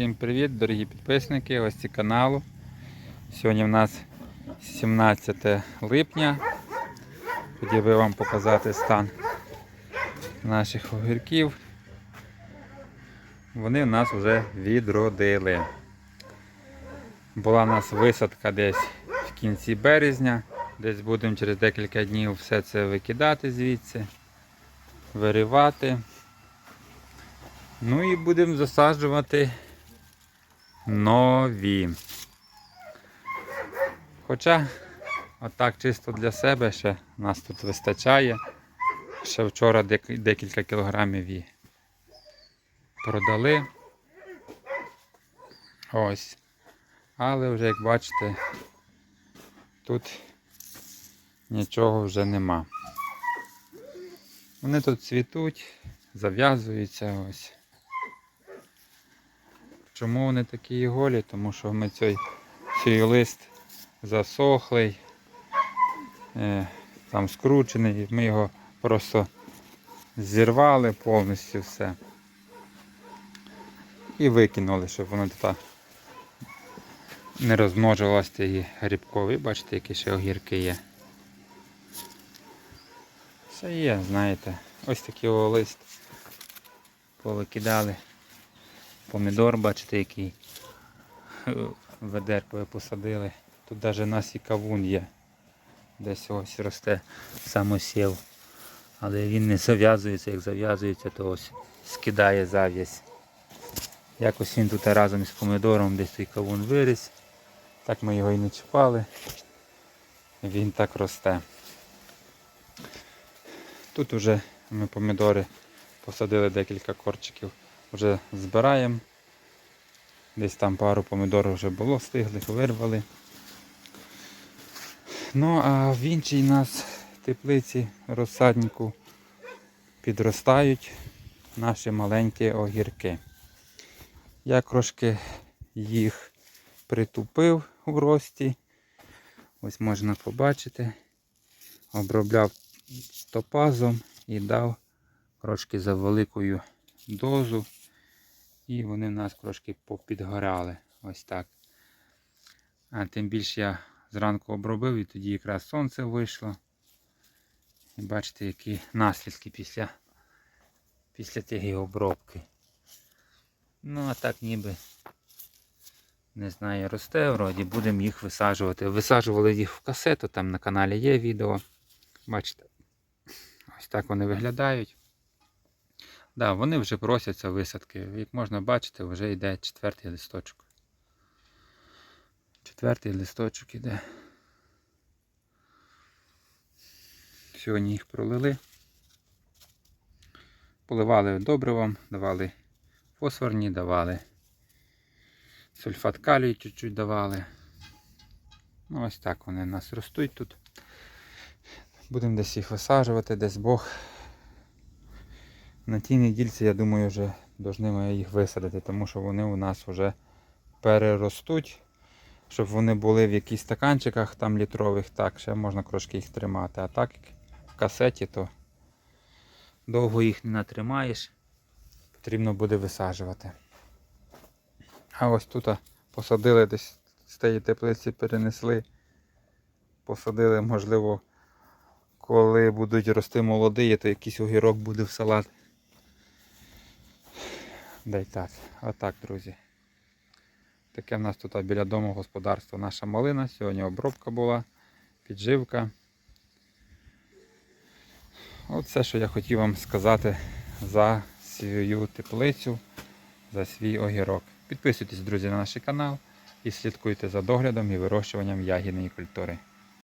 Всім привіт, дорогі підписники, гості каналу. Сьогодні в нас 17 липня. Хотів би вам показати стан наших огірків. Вони в нас вже відродили. Була у нас висадка десь в кінці березня. Десь будемо через декілька днів все це викидати звідси, виривати. Ну і будемо засаджувати нові. Хоча, отак чисто для себе ще нас тут вистачає. Ще вчора дек- декілька кілограмів її продали. Ось. Але вже, як бачите, тут нічого вже нема. Вони тут цвітуть, зав'язуються ось. Чому вони такі голі? Тому що ми цей, цей лист засохлий, е, там скручений, ми його просто зірвали повністю все. І викинули, щоб воно тут не розмножувалося ці грибкові. Бачите, які ще огірки є. Все є, знаєте. Ось такий лист повикидали. Помідор, бачите, який ведеркою посадили. Тут навіть у нас і кавун є. Десь ось росте самосів. Але він не зав'язується, як зав'язується, то ось скидає зав'язь. Якось він тут разом із помідором десь той кавун виріс. Так ми його і не чіпали. Він так росте. Тут вже ми помідори посадили декілька корчиків, вже збираємо. Десь там пару помідорів вже було, встигли, вирвали. Ну а в іншій нас теплиці розсаднику підростають наші маленькі огірки. Я трошки їх притупив у рості. Ось можна побачити. Обробляв топазом і дав трошки за великою дозу. І вони в нас трошки попідгорали. Ось так. А тим більше я зранку обробив і тоді якраз сонце вийшло. І бачите, які наслідки після, після тієї обробки. Ну, а так ніби, не знаю, росте вроді, будемо їх висаджувати. Висаджували їх в касету, там на каналі є відео. Бачите, ось так вони виглядають. Да, вони вже просяться висадки. Як можна бачити, вже йде четвертий листочок. Четвертий листочок іде. Сьогодні їх пролили. Поливали добривом, давали фосфорні, давали. Сульфат калію чуть-чуть давали. Ну, ось так вони у нас ростуть тут. Будемо десь їх висаджувати, десь Бог. На тій недільці, я думаю, вже ми їх висадити, тому що вони у нас вже переростуть. Щоб вони були в якихось стаканчиках там літрових, так, ще можна трошки їх тримати. А так як в касеті, то довго їх не натримаєш. Потрібно буде висаджувати. А ось тут посадили десь з тієї теплиці перенесли. Посадили, можливо, коли будуть рости молоді, то якийсь огірок буде в салат. Дай так. Отак, друзі. Таке в нас тут біля дому господарство наша малина. Сьогодні обробка була, підживка. Оце, що я хотів вам сказати за свою теплицю, за свій огірок. Підписуйтесь, друзі, на наш канал і слідкуйте за доглядом і вирощуванням ягідної культури.